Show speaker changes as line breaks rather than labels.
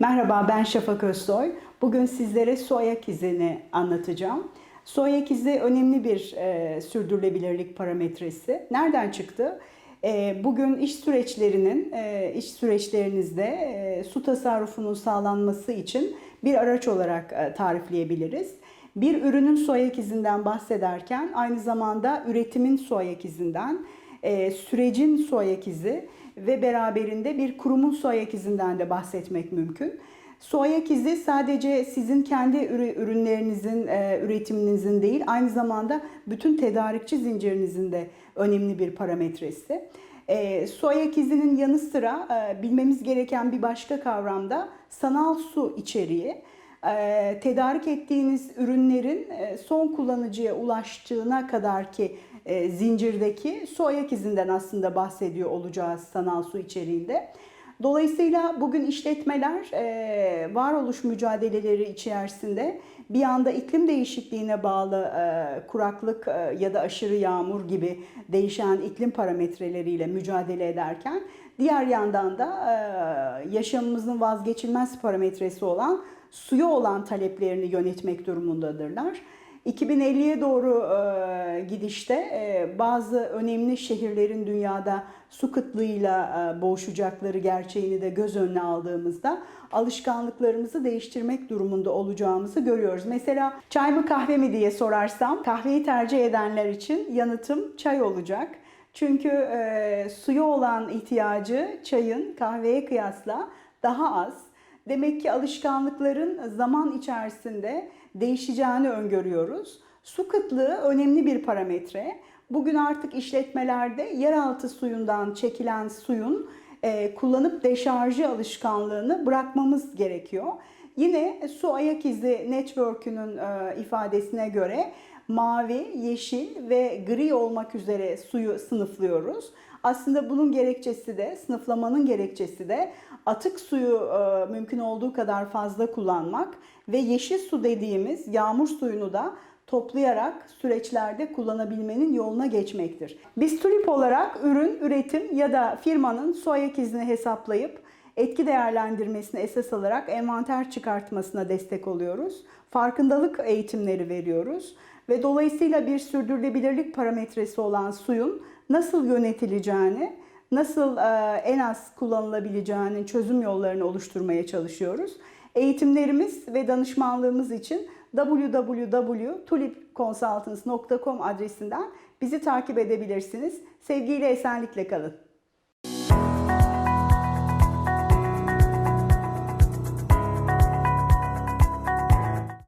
Merhaba ben Şafak Özsoy. Bugün sizlere su ayak izini anlatacağım. Su ayak izi önemli bir e, sürdürülebilirlik parametresi. Nereden çıktı? E, bugün iş süreçlerinin, e, iş süreçlerinizde e, su tasarrufunun sağlanması için bir araç olarak e, tarifleyebiliriz. Bir ürünün su ayak izinden bahsederken aynı zamanda üretimin su ayak izinden, e, sürecin su ayak izi ve beraberinde bir kurumun su izinden de bahsetmek mümkün. Su izi sadece sizin kendi ürü- ürünlerinizin, e, üretiminizin değil, aynı zamanda bütün tedarikçi zincirinizin de önemli bir parametresi. E, izinin yanı sıra e, bilmemiz gereken bir başka kavram da sanal su içeriği. E, tedarik ettiğiniz ürünlerin son kullanıcıya ulaştığına kadar ki e, zincirdeki su ayak izinden aslında bahsediyor olacağız sanal su içeriğinde. Dolayısıyla bugün işletmeler e, varoluş mücadeleleri içerisinde bir anda iklim değişikliğine bağlı e, kuraklık e, ya da aşırı yağmur gibi değişen iklim parametreleriyle mücadele ederken diğer yandan da e, yaşamımızın vazgeçilmez parametresi olan suya olan taleplerini yönetmek durumundadırlar. 2050'ye doğru e, gidişte e, bazı önemli şehirlerin dünyada su kıtlığıyla e, boğuşacakları gerçeğini de göz önüne aldığımızda alışkanlıklarımızı değiştirmek durumunda olacağımızı görüyoruz. Mesela çay mı kahve mi diye sorarsam kahveyi tercih edenler için yanıtım çay olacak. Çünkü e, suya olan ihtiyacı çayın kahveye kıyasla daha az. Demek ki alışkanlıkların zaman içerisinde değişeceğini öngörüyoruz. Su kıtlığı önemli bir parametre. Bugün artık işletmelerde yeraltı suyundan çekilen suyun e, kullanıp deşarjı alışkanlığını bırakmamız gerekiyor. Yine su ayak izi network'ünün e, ifadesine göre mavi, yeşil ve gri olmak üzere suyu sınıflıyoruz. Aslında bunun gerekçesi de, sınıflamanın gerekçesi de atık suyu e, mümkün olduğu kadar fazla kullanmak ve yeşil su dediğimiz yağmur suyunu da toplayarak süreçlerde kullanabilmenin yoluna geçmektir. Biz TÜRİP olarak ürün, üretim ya da firmanın su ayak izini hesaplayıp etki değerlendirmesini esas alarak envanter çıkartmasına destek oluyoruz. Farkındalık eğitimleri veriyoruz ve dolayısıyla bir sürdürülebilirlik parametresi olan suyun nasıl yönetileceğini, nasıl e, en az kullanılabileceğinin çözüm yollarını oluşturmaya çalışıyoruz. Eğitimlerimiz ve danışmanlığımız için www.tulipconsultants.com adresinden bizi takip edebilirsiniz. Sevgiyle, esenlikle kalın.